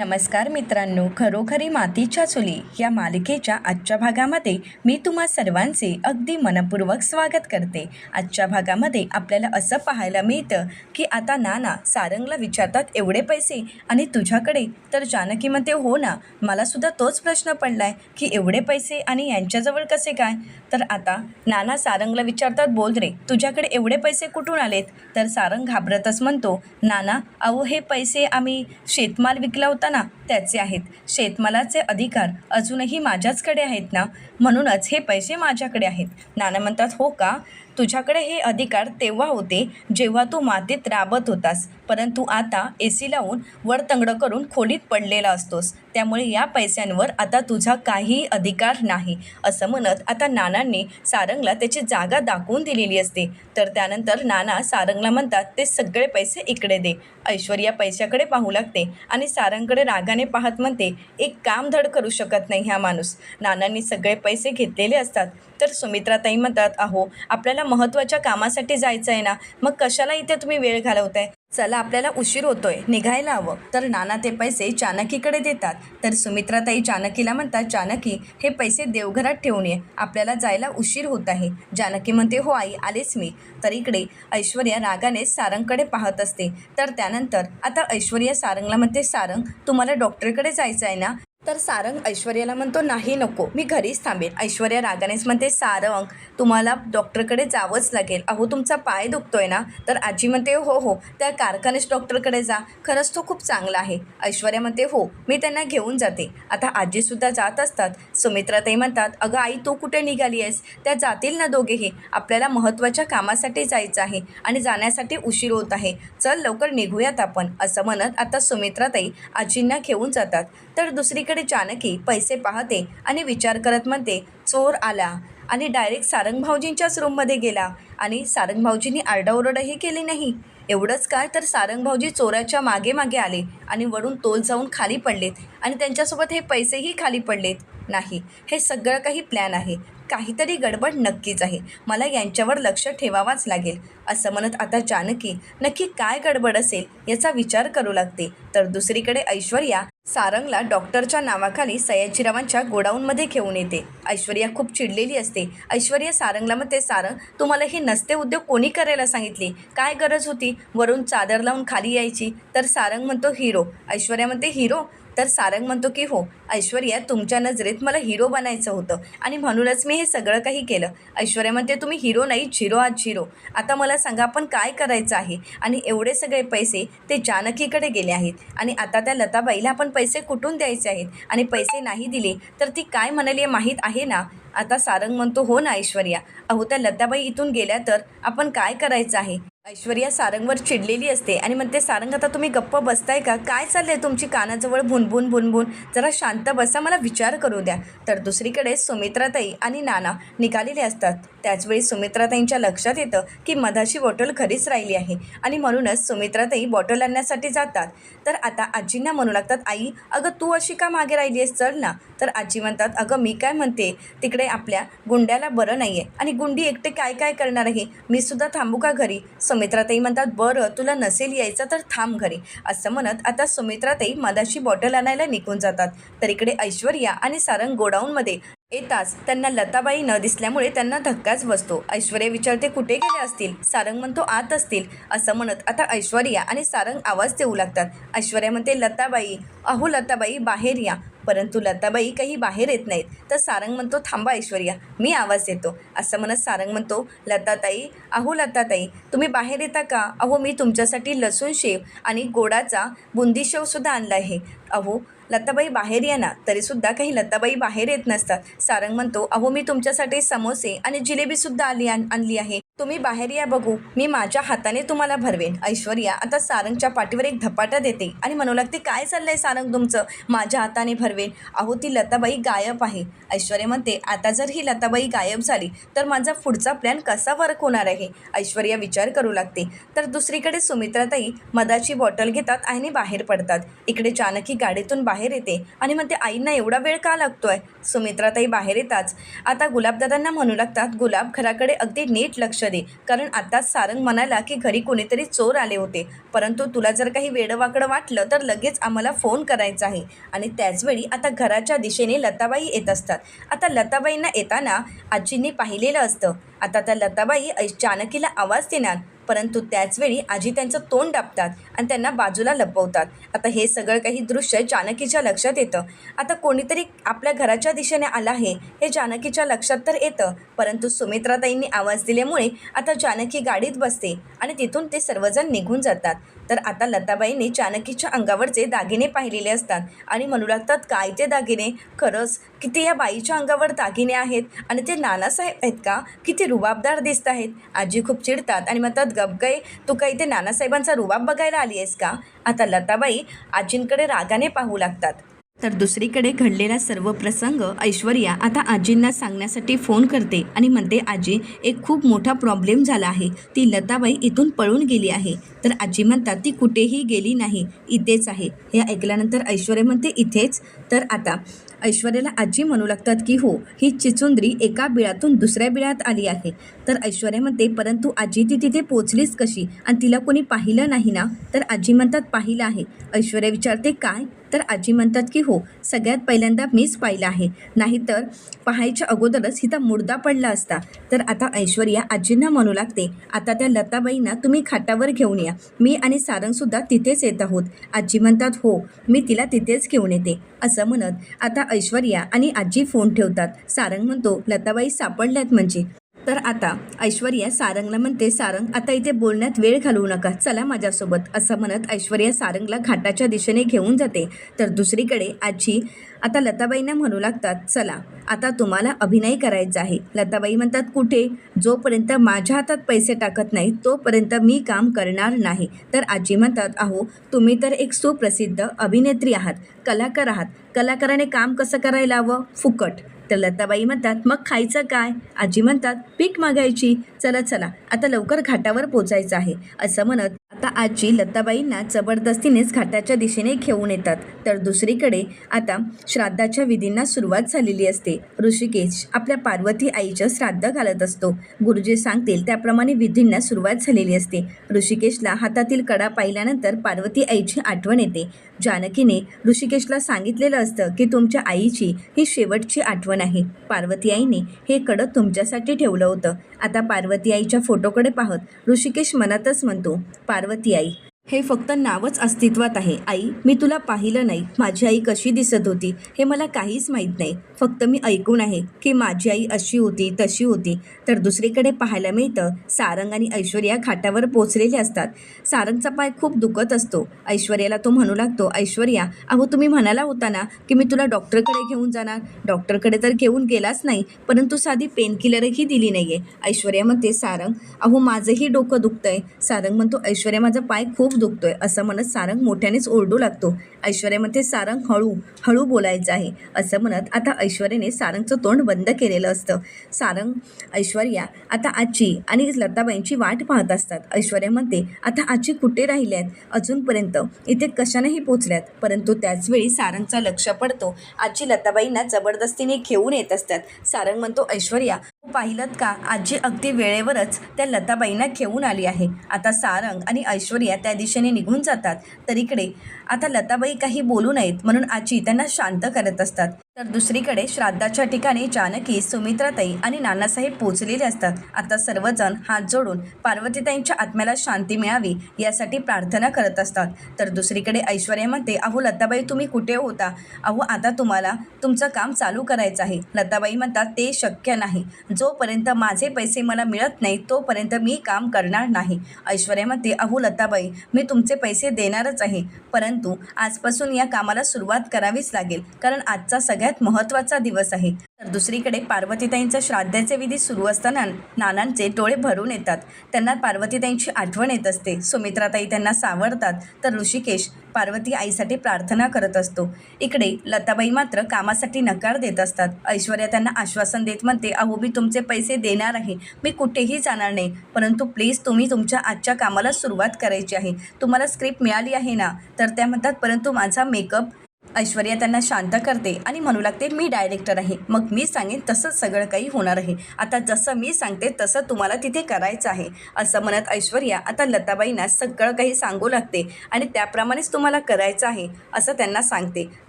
नमस्कार मित्रांनो खरोखरी मातीच्या चुली या मालिकेच्या आजच्या भागामध्ये मी तुम्हा सर्वांचे अगदी मनपूर्वक स्वागत करते. आजच्या भागामध्ये आपल्याला असं पाहायला मिळतं की आता नाना सारंगला विचारतात एवढे पैसे? आणि तुझ्याकडे? तर जानकी म्हणते हो ना मला सुद्धा तोच प्रश्न पडला आहे की एवढे पैसे आणि यांच्याजवळ कसे काय? तर आता नाना सारंगला विचारतात बोल रे तुझ्याकडे एवढे पैसे कुठून आलेत? तर सारंग घाबरतच म्हणतो नाना अहो हे पैसे आम्ही शेतमाल विकला होता ना त्याचे आहेत. शेतमालाचे अधिकार अजूनही माझ्याचकडे आहेत ना? म्हणूनच हे पैसे माझ्याकडे आहेत. नाना म्हणतात हो का? तुझ्याकडे हे अधिकार तेव्हा होते जेव्हा तू मातीत राबत होतास. परंतु आता ए सी लावून वरतंगडं करून खोलीत पडलेला असतोस. त्यामुळे या पैशांवर आता तुझा काही अधिकार नाही असं म्हणत आता नानांनी सारंगला त्याची जागा दाखवून दिलेली असते. तर त्यानंतर नाना सारंगला म्हणतात ते सगळे पैसे इकडे दे. ऐश्वर्या पैशाकडे पाहू लागते आणि सारंगकडे रागाने पाहत म्हणते एक काम धड करू शकत नाही हा माणूस. नानांनी सगळे पैसे घेतलेले असतात. तर सुमित्राताई म्हणतात अहो आपल्याला महत्त्वाच्या कामासाठी जायचं आहे ना मग कशाला इथे तुम्ही वेळ घालवताय? चला आपल्याला उशीर होतोय निघायला हवं. तर नाना ते पैसे चाणकीकडे देतात. तर सुमित्राताई चानकीला म्हणतात चाणकी हे पैसे देवघरात ठेवून ये. आपल्याला जायला उशीर होत आहे. जानकी म्हणते हो आई आलेच मी. तर इकडे ऐश्वर्या रागाने सारंगकडे पाहत असते. तर त्यानंतर आता ऐश्वर्या सारंगला म्हणते सारंग तुम्हाला डॉक्टरकडे जायचं आहे ना? तर सारंग ऐश्वर्याला म्हणतो नाही नको मी घरीच थांबेन. ऐश्वर्या रागानेच म्हणते सारंग तुम्हाला डॉक्टरकडे जावंच लागेल. अहो तुमचा पाय दुखतोय ना? तर आजी म्हणते हो हो त्या कारखानेच डॉक्टरकडे जा. खरंच तो खूप चांगला आहे. ऐश्वर्या म्हणते हो मी त्यांना घेऊन जाते. आता आजीसुद्धा जात असतात. सुमित्राताई म्हणतात अगं आई तू कुठे निघाली आहेस? त्या जातील ना दोघेही? आपल्याला महत्त्वाच्या कामासाठी जायचं आहे आणि जाण्यासाठी उशीर होत आहे. चल लवकर निघूयात आपण. असं म्हणत आता सुमित्राताई आजींना घेऊन जातात. तर दुसरीकडे जानकी पैसे पाहते आणि विचार करत म्हणते चोर आला. आणि डायरेक्ट सारंग भाऊजींच्याच रूममध्ये गेला. आणि सारंग भाऊजींनी केली नाही. एवढंच काय तर सारंग भाऊजी चोराच्या मागे मागे आले आणि वरून तोल जाऊन खाली पडलेत आणि त्यांच्यासोबत हे पैसेही खाली पडलेत. नाही हे सगळं काही प्लॅन आहे. काहीतरी गडबड नक्कीच आहे. मला यांच्यावर लक्ष ठेवावाच लागेल. असं म्हणत आता जानकी नक्की काय गडबड असेल याचा विचार करू लागते. तर दुसरीकडे ऐश्वर्या सारंगला डॉक्टरच्या नावाखाली सयाजीरावांच्या गोडाऊनमध्ये घेऊन येते. ऐश्वर्या खूप चिडलेली असते. ऐश्वर्या सारंगला म्हणते सारंग तुम्हाला हे नसते उद्योग कोणी करायला सांगितले? काय गरज होती? वरून चादर लावून खाली यायची. तर सारंग म्हणतो हिरो. ऐश्वर्या म्हणते हिरो? तर सारंग म्हणतो की हो ऐश्वर्या तुमच्या नजरेत मला हिरो बनायचं होतं आणि म्हणूनच मी हे सगळं काही केलं. ऐश्वर्या म्हणते तुम्ही हिरो नाही झिरो आज झिरो. आता मला सांगा आपण काय करायचं आहे? आणि एवढे सगळे पैसे ते जानकीकडे गेले आहेत. आणि आता त्या लताबाईला आपण पैसे कुठून द्यायचे आहेत? आणि पैसे नाही दिले तर ती काय म्हणाली माहीत आहे ना? आता सारंग म्हणतो हो ना ऐश्वर्या. अहो त्या लताबाई इथून गेल्या तर आपण काय करायचं आहे? ऐश्वर्या सारंगवर चिडलेली असते आणि म्हणते सारंग आता तुम्ही गप्प बसताय का? काय चाललंय तुमची कानाजवळ? भुनभुन भुनभुन जरा शांत बसा मला विचार करू द्या. तर दुसरीकडे सुमित्राताई आणि नाना निघालेले असतात. त्याचवेळी सुमित्राताईंच्या लक्षात येतं की मधाची बॉटल घरीच राहिली आहे आणि म्हणूनच सुमित्राताई बॉटल आणण्यासाठी जातात. तर आता आजींना म्हणू लागतात आई अगं तू अशी का मागे राहिली आहेस? चल ना. तर आजी म्हणतात अगं मी काय म्हणते? तिकडे आपल्या गुंड्याला बरं नाही आहे आणि गुंडी एकटे काय काय करणार आहे? मी सुद्धा थांबू का घरी? सुमित्राताई म्हणतात बरं तुला नसेल यायचं तर थांब घरी. असं म्हणत आता सुमित्राताई मधाची बॉटल आणायला निघून जातात. तर इकडे ऐश्वर्या आणि सारंग गोडाऊनमध्ये येताच त्यांना लताबाई न दिसल्यामुळे त्यांना धक्काच बसतो. ऐश्वर्या विचारते कुठे गेले असतील? सारंग म्हणतो आत असतील. असं म्हणत आता ऐश्वर्या आणि सारंग आवाज देऊ लागतात. ऐश्वर्या म्हणते लताबाई अहो लताबाई बाहेर या. परंतु लताबाई काही बाहेर येत नाहीत. तर सारंग म्हणतो थांबा ऐश्वर्या मी आवाज येतो असं म्हणत सारंग म्हणतो लताताई अहो लताताई तुम्ही बाहेर येता का? अहो मी तुमच्यासाठी लसूण शेव आणि गोडाचा बुंदी शेवसुद्धा आणला आहे. अहो लताबाई बाहेर ये ना तरीसुद्धा काही लताबाई बाहेर येत नसतात. सारंग म्हणतो अहो मी तुमच्यासाठी समोसे आणि जिलेबीसुद्धा आली आणली आहे. तुम्ही बाहेर या बघू. मी माझ्या हाताने तुम्हाला भरवेन. ऐश्वर्या आता सारंगच्या पाठीवर एक धपाटा देते. आणि म्हणू लागते काय चाललंय सारंग तुमचं? माझ्या हाताने भरवेन. अहो ती लताबाई गायब आहे. ऐश्वर्या म्हणते आता जर ही लताबाई गायब झाली तर माझा पुढचा प्लॅन कसा वर्क होणार आहे? ऐश्वर्या विचार करू लागते. तर दुसरीकडे सुमित्राताई मधाची बॉटल घेतात आणि बाहेर पडतात. इकडे जानकी गाडीतून बाहेर येते आणि म्हणते आईंना एवढा वेळ का लागतोय? सुमित्राताई बाहेर येताच. आता गुलाबदादांना म्हणू लागतात गुलाब घराकडे अगदी नीट लक्ष दे कारण आताच सारंग म्हणाला की घरी कोणीतरी चोर आले होते. परंतु तुला जर काही वेडवाकडं वाटलं तर लगेच आम्हाला फोन करायचा आहे. आणि त्याचवेळी आता घराच्या दिशेने लताबाई येत असतात. आता लताबाईंना येताना आजींनी पाहिलेलं असतं. आता त्या लताबाई ऐ- जानकीला आवाज देणार. परंतु त्याचवेळी आजी त्यांचं तोंड दाबतात आणि त्यांना बाजूला लपवतात. आता हे सगळं काही दृश्य जानकीच्या लक्षात येतं. आता कोणीतरी आपल्या घराच्या दिशेने आलं आहे हे जानकीच्या लक्षात तर येतं. परंतु सुमित्राताईंनी आवाज दिल्यामुळे आता जानकी गाडीत बसते आणि तिथून ते सर्वजण निघून जातात. तर आता लताबाईंनी जानकीच्या अंगावरचे दागिने पाहिलेले असतात आणि म्हणू लागतात काय ते दागिने? खरंच किती या बाईच्या अंगावर दागिने आहेत आणि ते नानासाहेब आहेत का? किती रुबाबदार दिसत आहेत. आजी खूप चिडतात आणि म्हणतात गपगय तू काही ते नानासाहेबांचा रुबाब बघायला आली आहेस का? आता लताबाई आजींकडे रागाने पाहू लागतात. तर दुसरीकडे घडलेला सर्व प्रसंग ऐश्वर्या आता आजींना सांगण्यासाठी फोन करते आणि म्हणते आजी एक खूप मोठा प्रॉब्लेम झाला आहे. ती लताबाई इथून पळून गेली आहे. तर आजी म्हणतात ती कुठेही गेली नाही इथेच आहे. हे ऐकल्यानंतर ऐश्वर्या म्हणते इथेच? तर आता ऐश्वर्याला आजी म्हणू लागतात की हो ही चिचुंद्री एका बिळातून दुसऱ्या बिळात आली आहे. तर ऐश्वर्या म्हणते परंतु आजी ती तिथे पोचलीच कशी? आणि तिला कोणी पाहिलं नाही ना? तर आजी म्हणतात पाहिलं आहे. ऐश्वर्या विचारते काय? तर आजी म्हणतात की हो सगळ्यात पहिल्यांदा मीच पाहिलं आहे. नाहीतर पाहायच्या अगोदरच हिचा मुर्दा पडला असता. तर आता ऐश्वर्या आजींना म्हणू लागते आता त्या लताबाईंना तुम्ही खाटावर घेऊन या. मी आणि सारंगसुद्धा तिथेच येत आहोत. आजी म्हणतात हो मी तिला तिथेच घेऊन येते. असं म्हणत आता ऐश्वर्या आणि आजी फोन ठेवतात. सारंग म्हणतो लताबाई सापडल्यात म्हणजे. तर आता ऐश्वर्या सारंगला म्हणते सारंग आता इथे बोलण्यात वेळ घालवू नका. चला माझ्यासोबत असं म्हणत ऐश्वर्या सारंगला घाटाच्या दिशेने घेऊन जाते. तर दुसरीकडे आजी आता लताबाईंना म्हणू लागतात. चला आता तुम्हाला अभिनय करायचा आहे. लताबाई म्हणतात कुठे? जोपर्यंत माझ्या हातात पैसे टाकत नाही तोपर्यंत मी काम करणार नाही. तर आजी म्हणतात अहो तुम्ही तर एक सुप्रसिद्ध अभिनेत्री आहात कलाकार आहात. कलाकाराने काम कसं करायला हवं? फुकट. तर लताबाई म्हणतात मग खायचं काय? आजी म्हणतात पीक मागायची. चला चला आता लवकर घाटावर पोचायचं आहे. असं म्हणत आता आजी लताबाईंना जबरदस्तीनेच घाटाच्या दिशेने घेऊन येतात. तर दुसरीकडे आता श्राद्धाच्या विधींना सुरुवात झालेली असते. ऋषिकेश आपल्या पार्वती आईचं श्राद्ध घालत असतो. गुरुजी सांगतील त्याप्रमाणे विधींना सुरुवात झालेली असते. ऋषिकेशला हातातील कडा पाहिल्यानंतर पार्वती आईची आठवण येते. जानकीने ऋषिकेशला सांगितलेलं असतं की तुमच्या आईची ही शेवटची आठवण नाही. पार्वती आईने हे कडं तुमच्यासाठी ठेवलं होतं. आता पार्वती आईच्या फोटोकडे पाहत ऋषिकेश मनातच म्हणतो पार्वती आई हे फक्त नावच अस्तित्वात आहे. आई मी तुला पाहिलं नाही. माझी आई कशी दिसत होती? हे मला काहीच माहीत नाही. फक्त मी ऐकून आहे की माझी आई अशी होती तशी होती. तर दुसरीकडे पाहायला मिळतं सारंग आणि ऐश्वर्या घाटावर पोचलेले असतात. सारंगचा पाय खूप दुखत असतो. ऐश्वर्याला तो म्हणू लागतो ऐश्वर्या अहो तुम्ही म्हणाला होता ना की मी तुला डॉक्टरकडे घेऊन जाणार? डॉक्टरकडे तर घेऊन गेलाच नाही परंतु साधी पेनकिलरही दिली नाही आहे ऐश्वर्या म्हणते सारंग अहो माझंही डोकं दुखतंय. सारंग म्हणतो ऐश्वर्या माझा पाय खूप खूप दुखतोय असं म्हणत सारंग मोठ्यानेच ओरडू लागतो. ऐश्वर्या म्हणते सारंग हळू हळू बोलायचं आहे असं म्हणत आता ऐश्वर्याने सारंगचं तोंड बंद केलेलं असतं. सारंग ऐश्वर्या आता आजी आणि लताबाईंची वाट पाहत असतात. ऐश्वर्या म्हणते आता आजी कुठे राहिल्यात? अजूनपर्यंत इथे कशानेही पोचल्यात. परंतु त्याचवेळी सारंगचा लक्ष पडतो. आजी लताबाईंना जबरदस्तीने घेऊन येत असतात. सारंग म्हणतो ऐश्वर्या पाहिलं का? आजी अगदी वेळेवरच त्या लताबाईंना घेऊन आली आहे. आता सारंग आणि ऐश्वर्या त्या दिशेने निघून जातात. तर इकडे आता लताबाई काही बोलू नयेत म्हणून आजी त्यांना शांत करत असतात. तर दुसरीकडे श्राद्धाच्या ठिकाणी जानकी सुमित्राताई आणि नानासाहेब पोचलेले असतात. आता सर्वजण हात जोडून पार्वतीताईंच्या आत्म्याला शांती मिळावी यासाठी प्रार्थना करत असतात. तर दुसरीकडे ऐश्वर्या म्हणते अहो लताबाई तुम्ही कुठे होता? अहो आता तुम्हाला तुमचं काम चालू करायचं आहे. लताबाई म्हणतात ते शक्य नाही. जोपर्यंत माझे पैसे मला मिळत नाही तोपर्यंत मी काम करणार नाही. ऐश्वर्या म्हणते अहो लताबाई मी तुमचे पैसे देणारच आहे परंतु आजपासून या कामाला सुरुवात करावीच लागेल कारण आजचा सग सगळ्यात महत्त्वाचा दिवस आहे. तर दुसरीकडे पार्वतीताईंच्या श्राद्धाचे विधी सुरू असताना नानांचे डोळे भरून येतात. त्यांना पार्वतीताईंची आठवण येत असते. सुमित्राताई त्यांना सावरतात. तर ऋषिकेश पार्वती आईसाठी प्रार्थना करत असतो. इकडे लताबाई मात्र कामासाठी नकार देत असतात. ऐश्वर्या त्यांना आश्वासन देत म्हणते अहो मी तुमचे पैसे देणार आहे. मी कुठेही जाणार नाही. परंतु प्लीज तुम्ही तुमच्या आजच्या कामाला सुरुवात करायची आहे. तुम्हाला स्क्रिप्ट मिळाली आहे ना? तर त्या म्हणतात परंतु माझा मेकअप ऐश्वर्या त्यांना शांत करते आणि म्हणू लागते मी डायरेक्टर आहे. मग मी सांगेन तसंच सगळं काही होणार आहे. आता जसं मी सांगते तसं तुम्हाला तिथे करायचं आहे. असं म्हणत ऐश्वर्या आता लताबाईंना सगळं काही सांगू लागते आणि त्याप्रमाणेच तुम्हाला करायचं आहे असं त्यांना सांगते.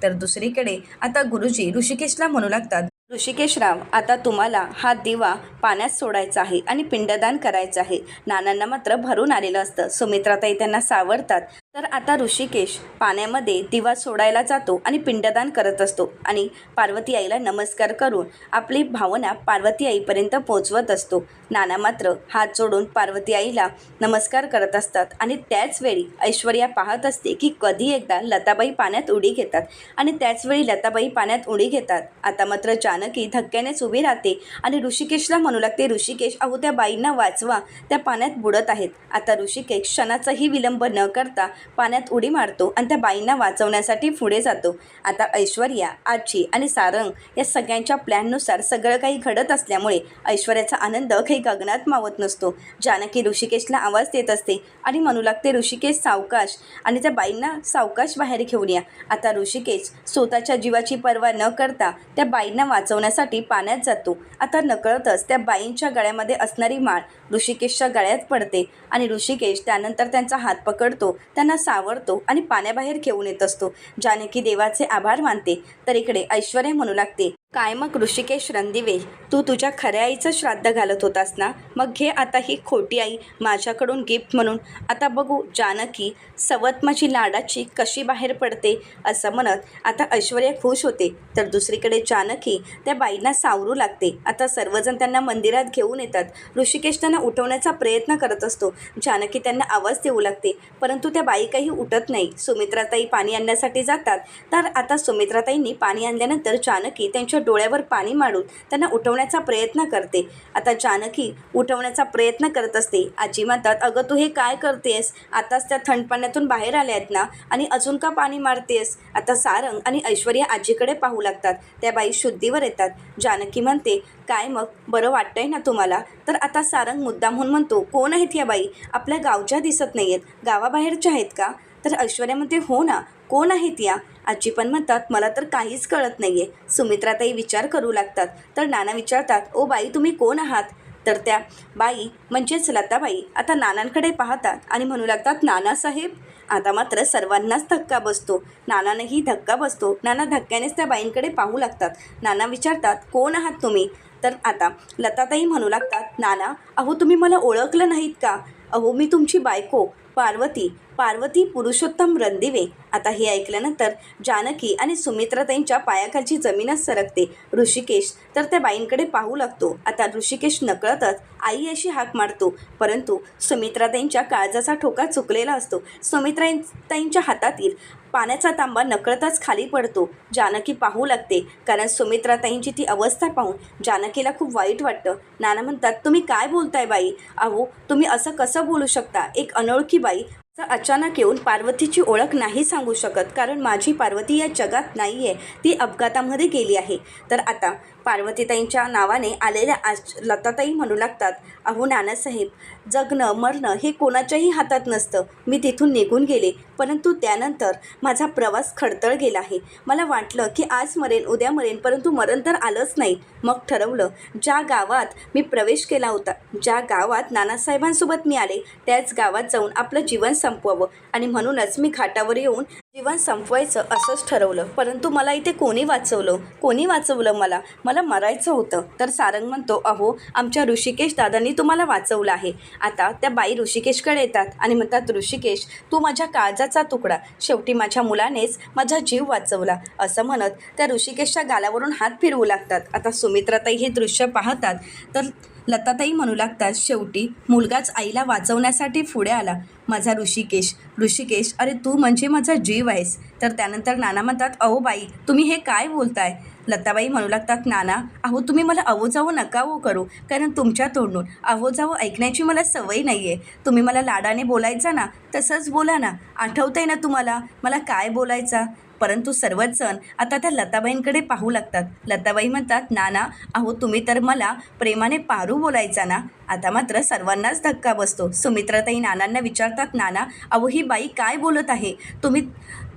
तर दुसरीकडे आता गुरुजी ऋषिकेशला म्हणू लागतात ऋषिकेशराव आता तुम्हाला हा दिवा पाण्यात सोडायचा आहे आणि पिंडदान करायचं आहे. नानांना मात्र भरून आलेलं असतं. सुमित्राताई त्यांना सावरतात. तर आता ऋषिकेश पाण्यामध्ये दिवा सोडायला जातो आणि पिंडदान करत असतो आणि पार्वती आईला नमस्कार करून आपली भावना पार्वती आईपर्यंत पोचवत असतो. नाना मात्र हात जोडून पार्वती आईला नमस्कार करत असतात आणि त्याचवेळी ऐश्वर्या पाहत असते की कधी एकदा लताबाई पाण्यात उडी घेतात आणि त्याचवेळी लताबाई पाण्यात उडी घेतात. आता मात्र जानकी धक्क्यानेच उभी राहते आणि ऋषिकेशला म्हणू लागते ऋषिकेश अहो त्या बाईंना वाचवा त्या पाण्यात बुडत आहेत. आता ऋषिकेश क्षणाचाही विलंब न करता पाण्यात उडी मारतो आणि त्या बाईंना वाचवण्यासाठी पुढे जातो. आता ऐश्वर्या आजी आणि सारंग या सगळ्यांच्या प्लॅननुसार सगळं काही घडत असल्यामुळे ऐश्वर्याचा आनंद काही गगनात मावत नसतो. जानकी ऋषिकेशला आवाज देत असते आणि म्हणू लागते ऋषिकेश सावकाश. आणि त्या बाईंना सावकाश बाहेर घेऊन या. आता ऋषिकेश स्वतःच्या जीवाची पर्वा न करता त्या बाईंना वाचवण्यासाठी पाण्यात जातो. आता नकळतच त्या बाईंच्या गळ्यामध्ये असणारी माळ ऋषिकेशच्या गळ्यात पडते आणि ऋषिकेश त्यानंतर त्यांचा हात पकडतो. त्यांना सावरतो आणि पाण्याबाहेर घेऊन येत असतो जानकी देवाचे आभार मानते. तर इकडे ऐश्वर्या म्हणू लागते. काय मग ऋषिकेश रणदिवे तू तुझ्या खऱ्या आईचं श्राद्ध घालत होतास ना? मग घे आता ही खोटी आई माझ्याकडून गिफ्ट म्हणून. आता बघू जानकी सवत माझी लाडाची कशी बाहेर पडते असं म्हणत आता ऐश्वर्या खुश होते. तर दुसरीकडे जानकी त्या बाईंना सावरू लागते. आता सर्वजण त्यांना मंदिरात घेऊन येतात. ऋषिकेश त्यांना उठवण्याचा प्रयत्न करत असतो. जानकी त्यांना आवाज देऊ लागते. परंतु त्या बाई काही उठत नाही. सुमित्राताई पाणी आणण्यासाठी जातात. तर आता सुमित्राताईंनी पाणी आणल्यानंतर जानकी त्यांच्या डोळ्यावर पाणी मारून त्यांना उठवण्याचा प्रयत्न करते. आता जानकी उठवण्याचा प्रयत्न करत असते. आजी म्हणतात अगं तू हे काय करतेस आताच त्या थंड पाण्यातून बाहेर आल्या आहेत ना? आणि अजून का पाणी मारतेस आता सारंग आणि ऐश्वर्या आजीकडे पाहू लागतात. त्या बाई शुद्धीवर येतात. जानकी म्हणते काय मग? बरं वाटतंय ना तुम्हाला? तर आता सारंग मुद्दामहून म्हणून म्हणतो कोण आहेत या बाई? आपल्या गावच्या दिसत नाही आहेत गावाबाहेरच्या आहेत का? तर ऐश्वर्या म्हणते हो ना. कोण आहेत या आजी पण म्हणतात मला तर काहीच कळत नाही आहे सुमित्राताई विचार करू लागतात. तर नाना विचारतात ओ बाई तुम्ही कोण आहात? तर त्या बाई म्हणजेच लताबाई. आता नानांकडे पाहतात आणि म्हणू लागतात नानासाहेब आता मात्र सर्वांनाच धक्का बसतो. नानानेही धक्का बसतो. नाना धक्क्यानेच त्या बाईंकडे पाहू लागतात. नाना विचारतात कोण आहात तुम्ही? तर आता लताताई म्हणू लागतात नाना अहो तुम्ही मला ओळखलं नाहीत का? अहो मी तुमची बायको पार्वती. पार्वती पुरुषोत्तम रणदिवे. आता हे ऐकल्यानंतर जानकी आणि सुमित्राताईंच्या पायाखालची जमीनच सरकते. ऋषिकेश तर त्या बाईंकडे पाहू लागतो. आता ऋषिकेश नकळतच आई अशी हाक मारतो. परंतु सुमित्राताईंच्या काळजाचा ठोका चुकलेला असतो. सुमित्राताईंच्या हातातील पाण्याचा तांबा नकळतच खाली पडतो. जानकी पाहू लागते. कारण सुमित्राताईंची ती अवस्था पाहून जानकीला खूप वाईट वाटतं. नाना म्हणतात तुम्ही काय बोलताय बाई? अहो तुम्ही असं कसं बोलू शकता? एक अनोळखी बाई अचानक येऊन पार्वतीची ओळख नाही सांगू शकत कारण माझी पार्वती या जगात नाही आहे ती अपघातामध्ये गेली आहे. तर आता पार्वतीताईंच्या नावाने आलेल्या आज लताताई म्हणू लागतात अहो नानासाहेब जगणं मरणं हे कोणाच्याही हातात नसतं. मी तिथून निघून गेले परंतु त्यानंतर माझा प्रवास खडतळ गेला आहे. मला वाटलं की आज मरेन उद्या मरेन परंतु मरण तर आलंच नाही. मग ठरवलं ज्या गावात मी प्रवेश केला होता ज्या गावात नानासाहेबांसोबत मी आले त्याच गावात जाऊन आपलं जीवन संपवावं. आणि म्हणूनच मी घाटावर येऊन जीवन संपवायचं असंच ठरवलं. परंतु मला इथे कोणी वाचवलं? कोणी वाचवलं मला? मला मरायचं होतं. तर सारंग म्हणतो अहो आमच्या ऋषिकेश दादांनी तुम्हाला वाचवलं आहे. आता त्या बाई ऋषिकेशकडे येतात आणि म्हणतात ऋषिकेश तू माझ्या काळजाचा तुकडा. शेवटी माझ्या मुलानेच माझा जीव वाचवला. असं म्हणत त्या ऋषिकेशच्या गालावरून हात फिरवू लागतात. आता सुमित्राताई हे दृश्य पाहतात तर लताताई म्हणू लागतात शेवटी मुलगाच आईला वाचवण्यासाठी पुढे आला. माझा ऋषिकेश ऋषिकेश अरे तू म्हणजे माझा जीव आहेस. तर त्यानंतर नाना म्हणतात अहो बाई तुम्ही हे काय बोलताय? लताबाई म्हणू लागतात नाना अहो तुम्ही मला अहो जावो नका हो करू. कारण तुमच्या तोंडून अहो जावो ऐकण्याची मला सवय नाही आहे तुम्ही मला लाडाने बोलायचा ना तसंच बोला ना. आठवतंय ना तुम्हाला? मला काय बोलायचा? परंतु सर्वच जण आता त्या लताबाईंकडे पाहू लागतात. लताबाई म्हणतात नाना अहो तुम्ही तर मला प्रेमाने पारू बोलायचा ना. आता मात्र सर्वांनाच धक्का बसतो. सुमित्राताई नानांना विचारतात नाना अहो ही बाई काय बोलत आहे? तुम्ही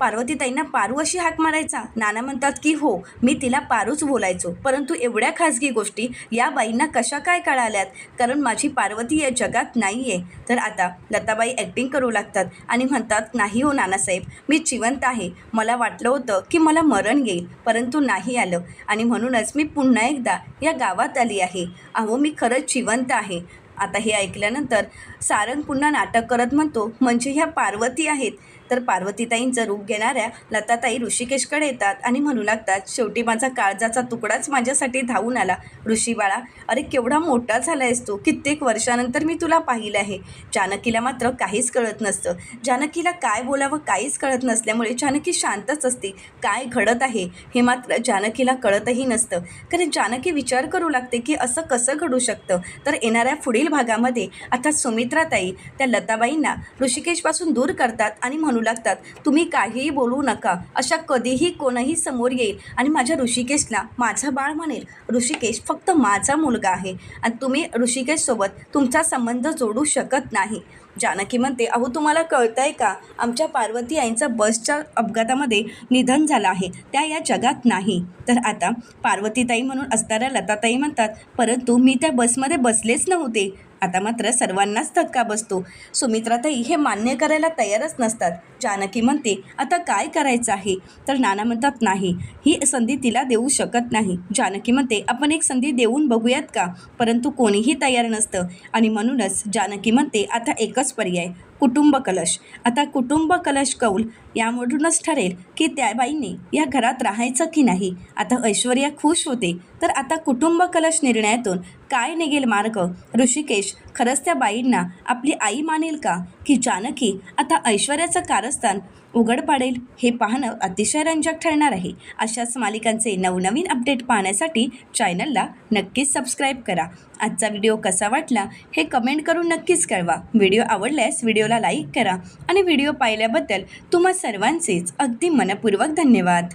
पार्वतीताईंना पारू अशी हाक मारायचा? नाना म्हणतात की हो मी तिला पारूच बोलायचो. परंतु एवढ्या खाजगी गोष्टी या बाईंना कशा काय कळाल्यात? कारण माझी पार्वती या जगात नाही आहे तर आता लताबाई ॲक्टिंग करू लागतात आणि म्हणतात नाही हो नानासाहेब मी जिवंत आहे. मला वाटलं होतं की मला मरण येईल परंतु नाही आलं. आणि म्हणूनच मी पुन्हा एकदा या गावात आली आहे. अहो मी खरंच जिवंत आहे. आता हे ऐकल्यानंतर सारंग पुन्हा नाटक करत म्हणतो म्हणजे ह्या पार्वती आहेत? तर पार्वतीताईंचं रूप घेणाऱ्या लताताई ऋषिकेशकडे येतात आणि म्हणू लागतात शेवटी माझा काळजाचा तुकडाच माझ्यासाठी धावून आला. ऋषी बाळा अरे केवढा मोठा झाला आहेस तू. कित्येक वर्षानंतर मी तुला पाहिलं आहे. जानकीला मात्र काहीच कळत नसतं. जानकीला काय बोलावं काहीच कळत नसल्यामुळे जानकी शांतच असते. काय घडत आहे हे मात्र जानकीला कळतही नसतं. कारण जानकी विचार करू लागते की असं कसं घडू शकतं. तर येणाऱ्या पुढील भागामध्ये आता सुमित्राताई त्या लताबाईंना ऋषिकेशपासून दूर करतात आणि म्हणून म्हणू लागतात. तुम्ही काहीही बोलू नका. अशा कधीही कोणही समोर येईल आणि माझ्या ऋषिकेशला माझा बाळ म्हणेल. ऋषिकेश फक्त माझा मुलगा आहे. आणि तुम्ही ऋषिकेशसोबत तुमचा संबंध जोडू शकत नाही. जानकी म्हणते अहो तुम्हाला कळतं आहे का? आमच्या पार्वती आईंचा बसच्या अपघातामध्ये निधन झालं आहे. त्या या जगात नाही. तर आता पार्वतीताई म्हणून असणाऱ्या लताताई म्हणतात परंतु मी त्या बसमध्ये बसलेच नव्हते. आता मात्र सर्वांनाच धक्का बसतो. सुमित्राताई हे मान्य करायला तयारच नसतात. जानकी म्हणते आता काय करायचं आहे? तर नाना म्हणतात नाही. ही संधी तिला देऊ शकत नाही. जानकी म्हणते आपण एक संधी देऊन बघूयात का? परंतु कोणीही तयार नसतं. आणि म्हणूनच जानकी म्हणते आता एकच Gaspari é कुटुंब कलश. आता कुटुंब कलश कौल यामधूनच ठरेल की त्या बाईंनी या घरात राहायचं की नाही? आता ऐश्वर्या खुश होते. तर आता कुटुंब कलश निर्णयातून काय निघेल मार्ग? ऋषिकेश खरंच त्या बाईंना आपली आई मानेल का? की जानकी आता ऐश्वर्याचं कारस्थान उघड पाडेल? हे पाहणं अतिशय रंजक ठरणार आहे. अशाच मालिकांचे नवनवीन अपडेट पाहण्यासाठी चॅनलला नक्कीच सबस्क्राईब करा. आजचा व्हिडिओ कसा वाटला हे कमेंट करून नक्कीच कळवा. व्हिडिओ आवडल्यास व्हिडिओ व्हिडिओला लाईक करा आणि व्हिडिओ पाहिल्याबद्दल तुम्हा सर्वांचेच अगदी मनपूर्वक धन्यवाद.